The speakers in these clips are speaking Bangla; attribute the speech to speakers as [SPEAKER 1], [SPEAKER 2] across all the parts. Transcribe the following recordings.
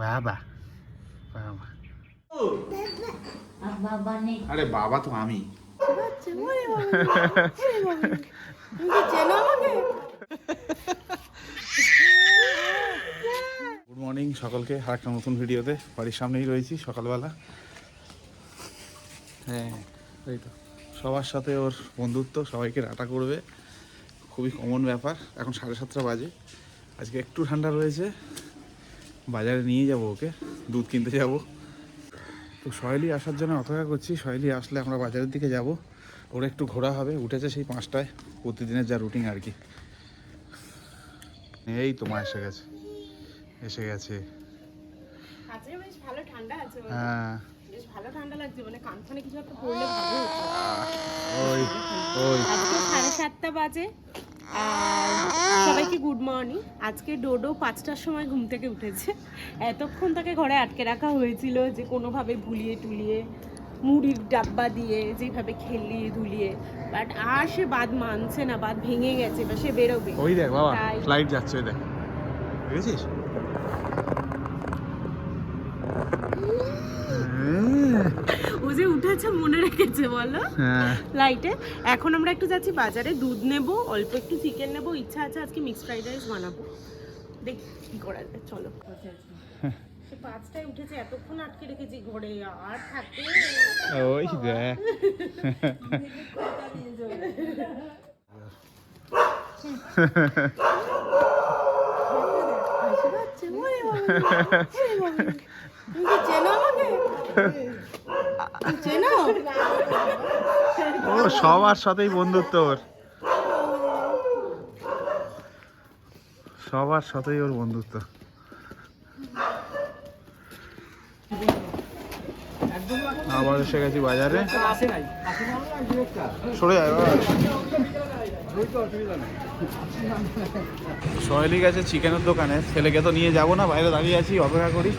[SPEAKER 1] বাবা বাবা।
[SPEAKER 2] আর বাবা
[SPEAKER 1] আরে বাবা তো আমি। গুড মর্নিং সকলকে আর একটা নতুন ভিডিওতে বাড়ির সামনেই রয়েছি সকালবেলা। হ্যাঁ এই তো। সবার সাথে ওর বন্ধুত্ব সবাইকে ডাটা করবে। খুবই কমন ব্যাপার। এখন সাড়ে সাতটা বাজে। আজকে একটু ঠান্ডা রয়েছে। বাজারে নিয়ে যাব ওকে দুধ কিনতে যাব। তো সহেলি আসার জন্য অপেক্ষা করছি। সহেলি আসলে আমরা বাজারের দিকে যাব। ওরা একটু ঘোরা হবে উঠেছে সেই পাঁচটায়। প্রতিদিনের যা রুটিন আর কি। এই তো মা এসে গেছে। এসে গেছে।
[SPEAKER 3] আজকে বেশ ভালো ঠান্ডা
[SPEAKER 1] হ্যাঁ।
[SPEAKER 3] ভালো ঠান্ডা লাগছে মানে কানখানে কিছু একটা পড়লে ভালো
[SPEAKER 1] ওই ওই।
[SPEAKER 3] আজকে সাড়ে সাতটা বাজে। সবাইকে গুড মর্নিং আজকে ডোডো পাঁচটার সময় ঘুম থেকে উঠেছে। এতক্ষণ তাকে ঘরে আটকে রাখা হয়েছিল যে কোনোভাবে ভুলিয়ে টুলিয়ে মুড়ির ডাব্বা দিয়ে যেভাবে খেলিয়ে ধুলিয়ে। বাট আর সে বাদ মানছে না বাদ ভেঙে গেছে বা সে বেরোবে।
[SPEAKER 1] ওই দেখ বাবা ফ্লাইট যাচ্ছে ওই দেখ। দেখেছিস
[SPEAKER 3] ও যে উঠেছে মনে রেখেছে বলো।
[SPEAKER 1] হ্যাঁ।
[SPEAKER 3] লাইটে এখন আমরা একটু যাচ্ছি বাজারে দুধ নেব অল্প একটু চিকেন নেব ইচ্ছা আছে আজকে মিক্সড ফ্রাইড রাইস বানাবো। দেখ কি করা যায় চলো। পাঁচটায় উঠেছে এতক্ষণ আটকে রেখেছি ঘরে আর থাকতে
[SPEAKER 1] ওই দেখ
[SPEAKER 3] চেনো আমাকে?
[SPEAKER 1] ও, সবার সাথেই বন্ধুত্ব ওর। সবার সাথেই ওর বন্ধুত্ব। আবার এসে গেছি বাজারে। সরে যায় সহেলি গেছে চিকেনের দোকানে। ছেলেকে তো নিয়ে যাব না, বাইরে দাঁড়িয়ে আছি, অপেক্ষা করি।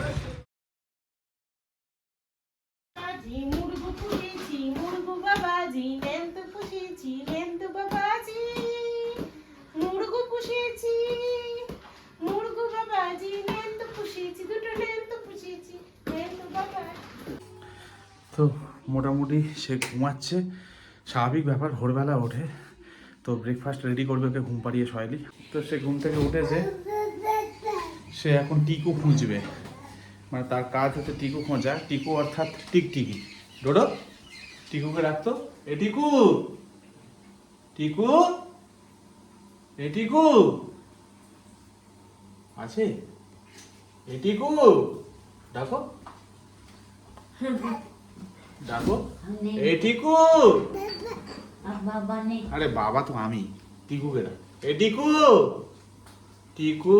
[SPEAKER 1] তো মোটামুটি সে ঘুমাচ্ছে। স্বাভাবিক ব্যাপার, ভোরবেলা ওঠে। তো ব্রেকফাস্ট রেডি করবে ওকে ঘুম পাড়িয়ে শয়লি। তো সে ঘুম থেকে উঠেছে। সে এখন টিকু খুঁজবে। মানে তার কাজ হচ্ছে টিকু খোঁজা। টিকু অর্থাৎ টিকটিকি। ডোডো, টিকুকে রাখতো এ টিকু! টিকু! এ টিকু! আছে? এ টিকু! ডাকো। ডাকো। এ টিকু।
[SPEAKER 2] বাবা নেই।
[SPEAKER 1] আরে বাবা তো আমি টিকুকে ডাক। এ টিকু। টিকু।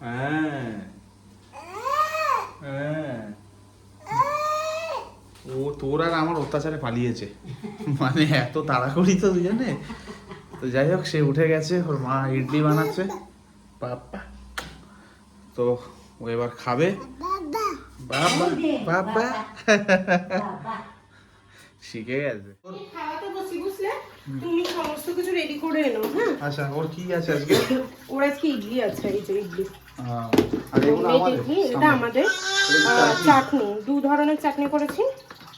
[SPEAKER 1] হ্যাঁ। হ্যাঁ। ও তোর আর আমার অত্যাচারে পালিয়েছে। মানে এত তাড়াতাড়ি তো দুজনে। তো যাই হোক সে উঠে গেছে ওর মা ইডলি বানাচ্ছে। বাবা তো ও এবার খাবে। বাবা বাবা। শিখে গেছে।
[SPEAKER 3] খাওয়াতে বসি বুঝলে? তুমি সমস্ত কিছু রেডি করে এনো হ্যাঁ?
[SPEAKER 1] আচ্ছা ওর কি আছে আজকে?
[SPEAKER 3] ওর আজকে ইডলি আছে এই যে ইডলি।
[SPEAKER 1] আর এগুলো আমাদের
[SPEAKER 3] এটা আমাদের চাটনি। দু ধরনের চাটনি করেছি।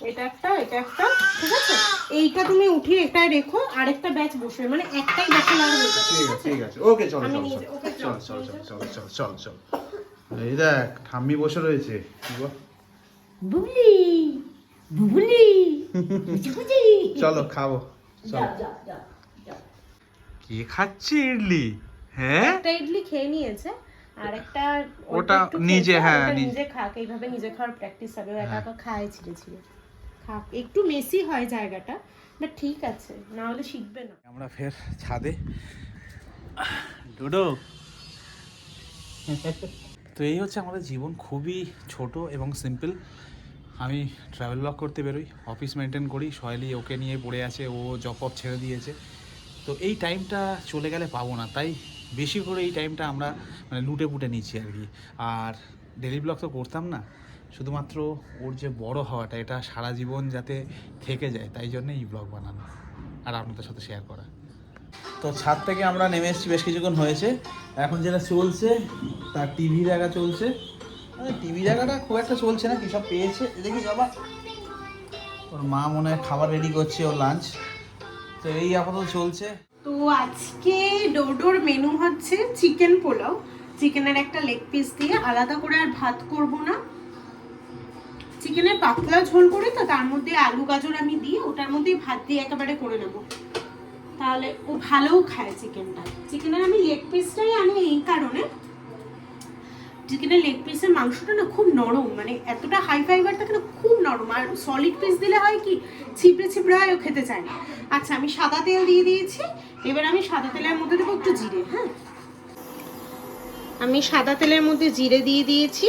[SPEAKER 3] এটা একটা এটা একটা ঠিক আছে? এইটা তুমি উঠিয়ে এটা রেখো আরেকটা ব্যাচ বসে মানে একটাই ব্যাচে লাগবে
[SPEAKER 1] ঠিক আছে ঠিক আছে? ওকে চল চল, চল
[SPEAKER 3] চল
[SPEAKER 1] চল চল চল চল। এই দেখ ঠাম্মি বসে রয়েছে।
[SPEAKER 2] বুবলি বুবলি
[SPEAKER 1] চলো খাব। চল। কে খাচ্ছে ইডলি? হ্যাঁ?
[SPEAKER 3] একটা ইডলি খেয়ে নিয়েছে আর একটা
[SPEAKER 1] ওটা নিজে, হ্যাঁ, নিজে।
[SPEAKER 3] খাক এইভাবে নিজে খাওয়ার প্র্যাকটিস হবে ও একা
[SPEAKER 1] হ্যাঁ।
[SPEAKER 3] একা খায় ছিঁড়ে ছিঁড়ে। খাক একটু মেসি হয় জায়গাটা ঠিক আছে না হলে শিখবে না।
[SPEAKER 1] আমরা ফের ছাদে। ডুডো। তো এই হচ্ছে আমাদের জীবন খুবই ছোট এবং সিম্পল আমি ট্রাভেল ব্লগ করতে বেরোই অফিস মেনটেন করি সয়েলি ওকে নিয়ে পড়ে আছে, ও জব অফ ছেড়ে দিয়েছে। তো এই টাইমটা চলে গেলে পাবো না, তাই বেশি করে এই টাইমটা আমরা মানে লুটে পুটে নিচ্ছি আর কি। আর ডেলি ব্লগ তো করতাম না, শুধুমাত্র ওর যে বড় হওয়াটা, এটা সারা জীবন যাতে থেকে যায়, তাই জন্য এই ব্লগ বানানো, আর আপনাদের সাথে শেয়ার করা। তো ছাদ থেকে আমরা নেমে এসেছি, বেশ কিছুক্ষণ হয়েছে। এখন যেটা চলছে, তার টিভি দেখা চলছে। টিভি দেখাটা খুব একটা চলছে না, কি সব পেয়েছে? দেখি বাবা। ওর মা মনে হয় খাবার রেডি করছে ওর লাঞ্চ তো এই আপাতত চলছে।
[SPEAKER 3] তো আজকে ডোডোর মেনু হচ্ছে চিকেন পোলাও। চিকেনের একটা লেগ পিস দিয়ে আলাদা করে আর ভাত করব না। চিকেনের পাতলা ঝোল করে তো, তার মধ্যে আলু গাজর আমি দিই ওটার মধ্যেই ভাত দিয়ে একেবারে করে নেব। তাহলে ও ভালোও খায় চিকেনটা। চিকেনের আমি লেগ পিসটাই আনি এই কারণে। চিকেনের লেগ পিসের মাংসটা না খুব নরম মানে এতটা হাই ফাইবার থাকে না, খুব নরম। আর সলিড পিস দিলে হয় কি, ছিপড়ে ছিপড়ে হয়, ও খেতে চায় না। আচ্ছা আমি সাদা তেল দিয়ে দিয়েছি। এবার আমি সাদা তেলের মধ্যে দেবো একটু জিরে হ্যাঁ? আমি সাদা তেলের মধ্যে জিরে দিয়ে দিয়েছি।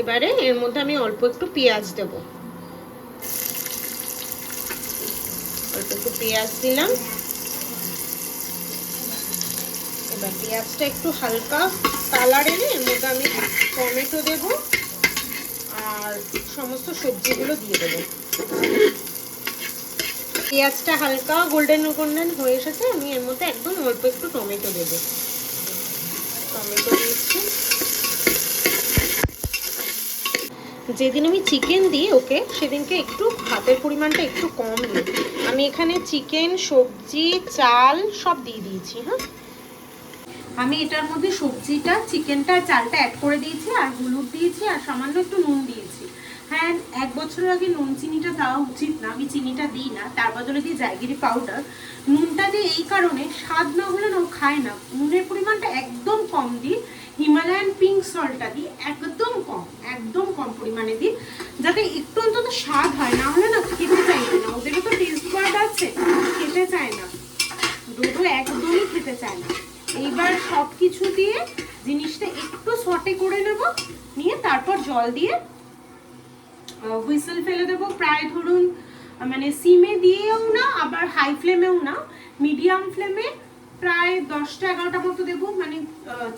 [SPEAKER 3] এবারে এর মধ্যে আমি অল্প একটু পেঁয়াজ দেব। একটু পেঁয়াজ দিলাম। এবার পেঁয়াজটা একটু হালকা কালার এনে এর মধ্যে আমি টমেটো দেব আর সমস্ত সবজিগুলো দিয়ে দেবো। পেঁয়াজটা হালকা গোল্ডেন গোল্ডেন হয়ে এসেছে, আমি এর মধ্যে একদম অল্প একটু টমেটো দেবো। টমেটো দিচ্ছি। যেদিন আমি চিকেন দিই, ওকে সেদিনকে একটু ভাতের পরিমাণটা একটু কম দিই। আমি এখানে চিকেন সবজি, চাল সব দিয়ে দিয়েছি হ্যাঁ? আমি এটার মধ্যে সবজিটা চিকেনটা চালটা অ্যাড করে দিয়েছি, আর হলুদ দিয়েছি, আর সামান্য একটু নুন দিয়েছি। হ্যাঁ এক বছর আগে নুন চিনিটা দেওয়া উচিত না, আমি চিনিটা দিই না, তার বদলে দিই জায়গিরি পাউডার নুনটা দিই এই কারণে, স্বাদ না হলে না খায় না। নুনের পরিমাণটা একদম কম দিই হিমালয়ান পিঙ্ক সল্টটা দিই একদম কম একদম কম পরিমাণে দিই যাতে একটু অন্তত স্বাদ হয়, না হলে না খেতে চাইবে না। ওদেরও তো টেস্ট বার্ড আছে, খেতে চায় না। দুটো একদমই খেতে চায় না। এইবার সব কিছু দিয়ে জিনিসটা একটু সটে করে নেব, নিয়ে তারপর জল দিয়ে হুইসেল ফেলে দেবো। প্রায় ধরুন মানে সিমে দিয়েও না, আবার হাই ফ্লেমেও না মিডিয়াম ফ্লেমে প্রায় দশটা এগারোটা মতো দেবো মানে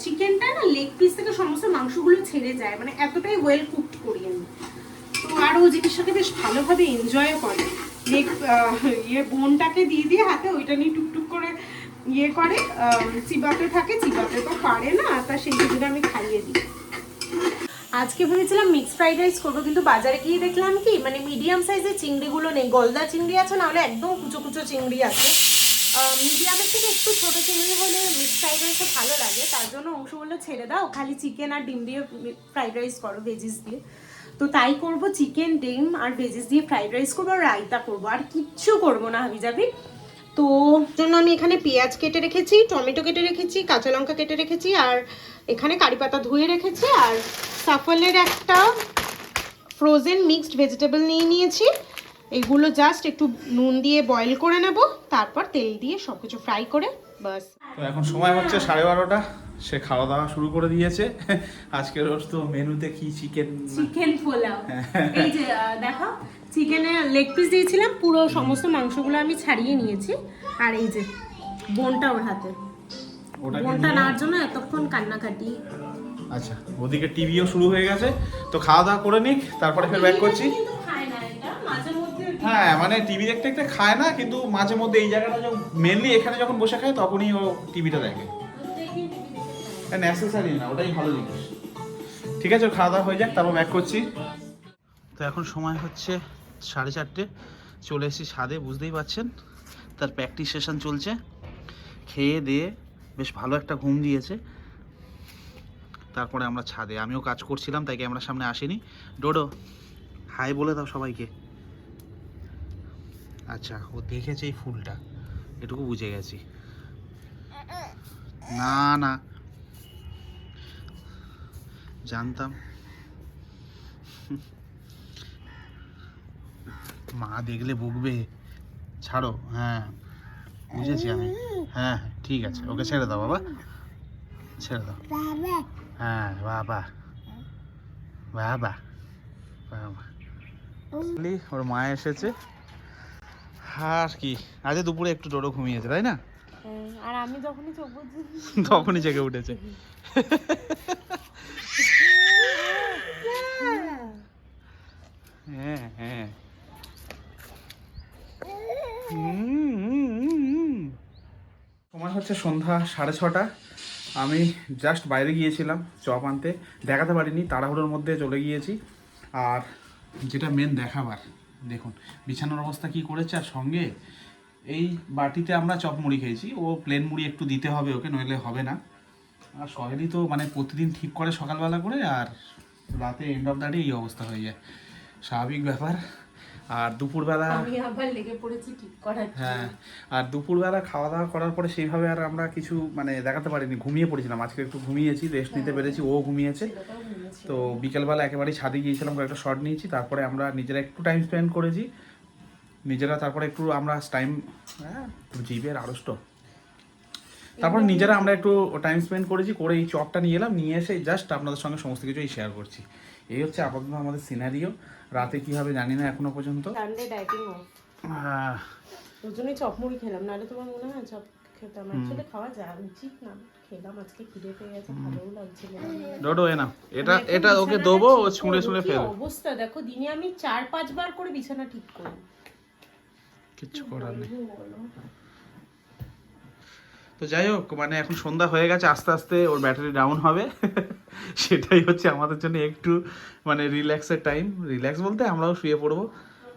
[SPEAKER 3] চিকেনটা না লেগ পিস থেকে সমস্ত মাংসগুলো ছেড়ে যায়। মানে এতটাই ওয়েল কুকড করি আমি। তো আর ও জিনিসটাকে বেশ ভালোভাবে এনজয়ও করে। লেগ ইয়ে বোনটাকে দিয়ে দিয়ে হাতে ওইটা নিয়ে টুকটুক করে ইয়ে করে। চিবাতে থাকে, চিবাতে তো পারে না, তা সেই জন্য আমি খাইয়ে দিই। আজকে ভেবেছিলাম মিক্স ফ্রাইড রাইস করব, কিন্তু বাজারে গিয়ে দেখলাম কি মানে মিডিয়াম সাইজের চিংড়িগুলো নেই। গলদা চিংড়ি আছে, নাহলে একদম কুচো কুচো চিংড়ি আছে। মিডিয়ামের থেকে একটু ছোট চিংড়ি হলে মিক্স ফ্রাইড রাইসে ভালো লাগে। তার জন্য অংশগুলো ছেড়ে দাও। খালি চিকেন আর ডিম দিয়ে ফ্রাইড রাইস করো ভেজিস দিয়ে। তো তাই করব চিকেন ডিম আর ভেজিস দিয়ে ফ্রাইড রাইস করব আর রায়তা করব। আর কিচ্ছু করব না হাবি যাবি তো জন্য আমি এখানে পেঁয়াজ কেটে রেখেছি, টমেটো কেটে রেখেছি, কাঁচা লঙ্কা কেটে রেখেছি, আর এখানে কারি পাতা ধুয়ে রেখেছি। আর সাফলের একটা ফ্রোজেন মিক্সড ভেজিটেবল নিয়ে নিয়েছি। এগুলো জাস্ট একটু নুন দিয়ে বয়েল করে নেব তারপর তেল দিয়ে সব কিছু ফ্রাই করে বাস।
[SPEAKER 1] তো এখন সময় হচ্ছে সাড়ে বারোটা সে খাওয়া দাওয়া শুরু করে দিয়েছে। আজকের ওর তো মেনুতে কি চিকেন
[SPEAKER 3] চিকেন পোলাও। এই যে দেখো চিকেনে লেগ পিস দিয়েছিলাম পুরো সমস্ত মাংসগুলো আমি ছাড়িয়ে নিয়েছি। আর এই যে বোনটা ওর হাতে।
[SPEAKER 1] ওটাকে
[SPEAKER 3] বোনটা নেওয়ার জন্য এতক্ষণ কান্নাকাটি।
[SPEAKER 1] আচ্ছা ওদিকে টিভিও শুরু হয়ে গেছে। তো খাওয়া দাওয়া করে নিক তারপরে ফের ব্যাক করছি। হ্যাঁ মানে টিভি দেখতে দেখতে খায় না, কিন্তু মাঝে মধ্যে এই জায়গাটা যখন মেনলি এখানে যখন বসে খায়, তখনই ও টিভিটা দেখে। নেসেসারি না, ওটাই ভালো জিনিস। ঠিক আছে, খাওয়া দাওয়া হয়ে যাক, তারপর ব্যাক করছি। তো এখন সময় হচ্ছে সাড়ে চারটে। চলে এসেছি ছাদে, বুঝতেই পারছেন? তার প্র্যাকটিস সেশন চলছে। খেয়ে দিয়ে বেশ ভালো একটা ঘুম দিয়েছে। তারপরে আমরা ছাদে, আমিও কাজ করছিলাম, তাই ক্যামেরার সামনে আসিনি। ডোডো হাই বলে দাও সবাইকে। আচ্ছা ও দেখেছে এই ফুলটা। এটুকু বুঝে গেছি। না না। জানতাম। মা দেখলে বকবে। ছাড়ো হ্যাঁ বুঝেছি আমি। হ্যাঁ ঠিক আছে ওকে ছেড়ে দাও বাবা। ছেড়ে দাও। হ্যাঁ বাবা। বাবা বাবা। ওর মা এসেছে। আর কি আজ দুপুরে একটু ডোডো ঘুমিয়েছে তাই না?
[SPEAKER 3] আর আমি যখনই চোখ বুঝি
[SPEAKER 1] তখনই জেগে উঠেছে। হ্যাঁ হ্যাঁ। সময় হচ্ছে সন্ধ্যা সাড়ে ছটা। আমি জাস্ট বাইরে গিয়েছিলাম চপ আনতে দেখাতে পারিনি তাড়াহুড়োর মধ্যে চলে গিয়েছি। আর যেটা মেন দেখাবার দেখুন, বিছানার অবস্থা কি করেছে আর সঙ্গে এই বাটিতে আমরা চপ মুড়ি খেয়েছি। ও প্লেন মুড়ি একটু দিতে হবে ওকে, নইলে হবে না। আর সহেলি তো মানে প্রতিদিন ঠিক করে সকালবেলা করে, আর রাতে এন্ড অফ দ্য ডে এই অবস্থা হয়ে যায়। স্বাভাবিক ব্যাপার। আর দুপুরবেলা
[SPEAKER 3] আমি আবার লেগে পড়েছি ঠিক করার
[SPEAKER 1] হ্যাঁ আর দুপুরবেলা খাওয়া দাওয়া করার পরে সেইভাবে আর আমরা কিছু মানে দেখাতে পারিনি ঘুমিয়ে পড়েছিলাম। আজকে একটু ঘুমিয়েছি রেস্ট নিতে পেরেছি ও ঘুমিয়েছে। তো বিকেলবেলা একেবারেই ছাদে গিয়েছিলাম কয়েকটা শট নিয়েছি তারপরে আমরা নিজেরা একটু টাইম স্পেন্ড করেছি। নিজেরা তারপরে একটু আমরা টাইম হ্যাঁ জিভের আড়ষ্ট। তারপরে নিজেরা আমরা একটু টাইম স্পেন্ড করেছি করে এই চপটা নিয়ে এলাম নিয়ে এসে জাস্ট আপনাদের সঙ্গে সমস্ত কিছুই শেয়ার করছি। এই হচ্ছে আপাতত আমাদের সিনারিও রাতে কী হবে জানি না এখনও পর্যন্ত।
[SPEAKER 3] সানডে ডাইটিং চপ মুড়ি খেলাম নাহলে তোমার মনে হয় চপ খেতাম। অ্যাকচুয়ালি খাওয়া যায় উচিত না। খেলাম আজকে খিদে পেয়ে গেছে ভালোও লাগছিল
[SPEAKER 1] ডোডো এ না। এটা এটা ওকে দেবো ও ছুঁড়ে ছুঁড়ে
[SPEAKER 3] অবস্থা? দেখো দিনে আমি চার পাঁচবার করে বিছানা ঠিক করি।
[SPEAKER 1] কিচ্ছু করার নেই। তো যাই হোক মানে এখন সন্ধ্যা হয়ে গেছে, আস্তে আস্তে ওর ব্যাটারি ডাউন হবে। সেটাই হচ্ছে আমাদের জন্য একটু মানে রিল্যাক্সের টাইম রিল্যাক্স বলতে আমরাও শুয়ে পড়ব।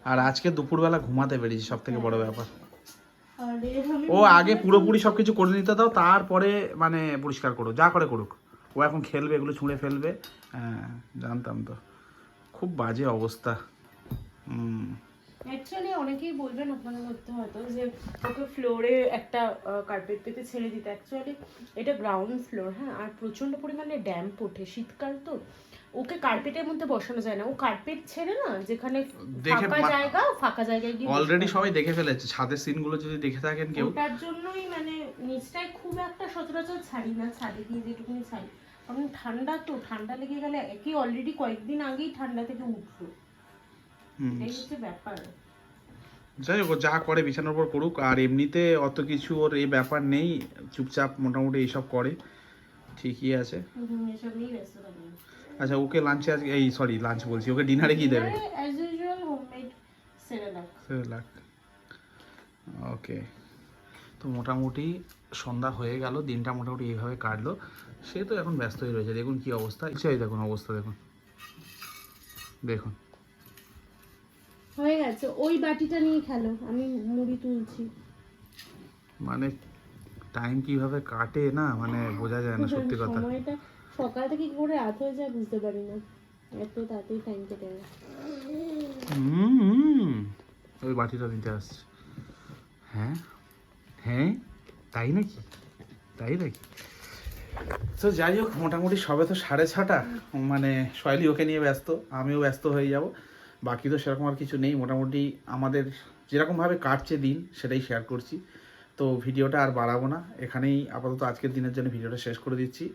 [SPEAKER 1] আর আজকে দুপুরবেলা ঘুমাতে পেরেছি সব থেকে বড় ব্যাপার। ও আগে পুরোপুরি সব কিছু করে নিতে দাও, তারপরে মানে পরিষ্কার করো, যা করে করুক। ও এখন খেলবে, এগুলো ছুঁড়ে ফেলবে। হ্যাঁ জানতাম তো। খুব বাজে অবস্থা।
[SPEAKER 3] অ্যাকচুয়ালি অনেকেই বলবেন আপনাদের মধ্যে হয়তো যে ওকে ফ্লোরে একটা কার্পেট পেতে ছেড়ে দিতে। অ্যাকচুয়ালি এটা গ্রাউন্ড ফ্লোর হ্যাঁ? আর প্রচণ্ড পরিমাণে ড্যাম্প ওঠে। শীতকাল তো। ওকে কার্পেটের মধ্যে বসানো যায় না। ও কার্পেট ছেড়ে না যেখানে ফাঁকা জায়গা ফাঁকা জায়গায় গিয়ে
[SPEAKER 1] অলরেডি সবাই দেখে ফেলেছে। ছাদের সিনগুলো যদি দেখে থাকেন কেউ।
[SPEAKER 3] ওটার জন্যই মানে নিচটায় খুব একটা সচরাচর ছাড়ি না। ছাদে গিয়ে যেটুকুনি ছাড়ি। কারণ ঠান্ডা তো। ঠান্ডা লেগে গেলে একই অলরেডি কয়েকদিন আগেই ঠান্ডা থেকে উঠল
[SPEAKER 1] হুম।
[SPEAKER 3] এই হচ্ছে ব্যাপার।
[SPEAKER 1] যাই হোক যা করে বিছানার উপর করুক আর এমনিতে অত কিছু ওর এই ব্যাপার নেই চুপচাপ মোটামুটি এইসব করে ঠিকই আছে। আচ্ছা ওকে লাঞ্চে আজকে এই সরি লাঞ্চ বলছি ওকে ডিনারে কি দেবে? ওকে তো মোটামুটি সন্ধ্যা হয়ে গেল দিনটা মোটামুটি এইভাবে কাটলো। সে তো এখন ব্যস্ত হয়ে রয়েছে দেখুন কি অবস্থা। ইচ্ছাই দেখুন অবস্থা দেখুন। দেখুন।
[SPEAKER 3] হয়ে গেছে। ওই বাটিটা নিয়ে খেলো। আমি মুড়ি তুলছি।
[SPEAKER 1] মানে টাইম কীভাবে কাটে না মানে বোঝা যায় না সত্যি কথা।
[SPEAKER 3] সময়টা সকাল থেকে কি করে রাত হয়ে যায় বুঝতে পারি না। এত তাড়াতাড়ি টাইম কেটে যায়
[SPEAKER 1] হুম। ওই বাটিটা নিতে আসছে। হ্যাঁ? হ্যাঁ? তাই নাকি? তাই নাকি? তো যাই হোক মোটামুটি সবে তো সাড়ে ছটা। মানে শৈলী ওকে নিয়ে ব্যস্ত আমিও ব্যস্ত হয়ে যাব। বাকি তো সেরকম আর কিছু নেই। মোটামুটি আমাদের যেরকমভাবে কাটছে দিন, সেটাই শেয়ার করছি। তো ভিডিওটা আর বাড়াবো না। এখানেই আপাতত আজকের দিনের জন্য ভিডিওটা শেষ করে দিচ্ছি।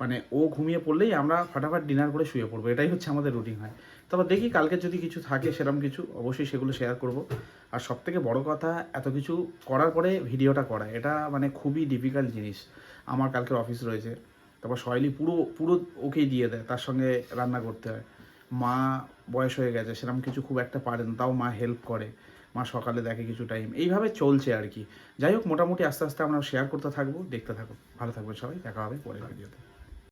[SPEAKER 1] মানে ও ঘুমিয়ে পড়লেই আমরা ফটাফট ডিনার করে শুয়ে পড়ব। এটাই হচ্ছে আমাদের রুটিন হয়। তারপর দেখি কালকে যদি কিছু থাকে সেরকম কিছু, অবশ্যই সেগুলো শেয়ার করব। আর সব থেকে বড় কথা, এত কিছু করার পরে ভিডিওটা করা। এটা মানে খুবই ডিফিকাল্ট জিনিস। আমার কালকের অফিস রয়েছে। তারপর শৈলী পুরো পুরো ওকেই দিয়ে দেয়। তার সঙ্গে রান্না করতে হয়। মা বয়স হয়ে গেছে সেরকম কিছু খুব একটা পারে না তাও মা হেল্প করে মা সকালে দেখে কিছু টাইম এইভাবে চলছে আর কি। যাই হোক মোটামুটি আস্তে আস্তে আমরা শেয়ার করতে থাকব দেখতে থাকব ভালো থাকবে সবাই দেখা হবে পরের ভিডিওতে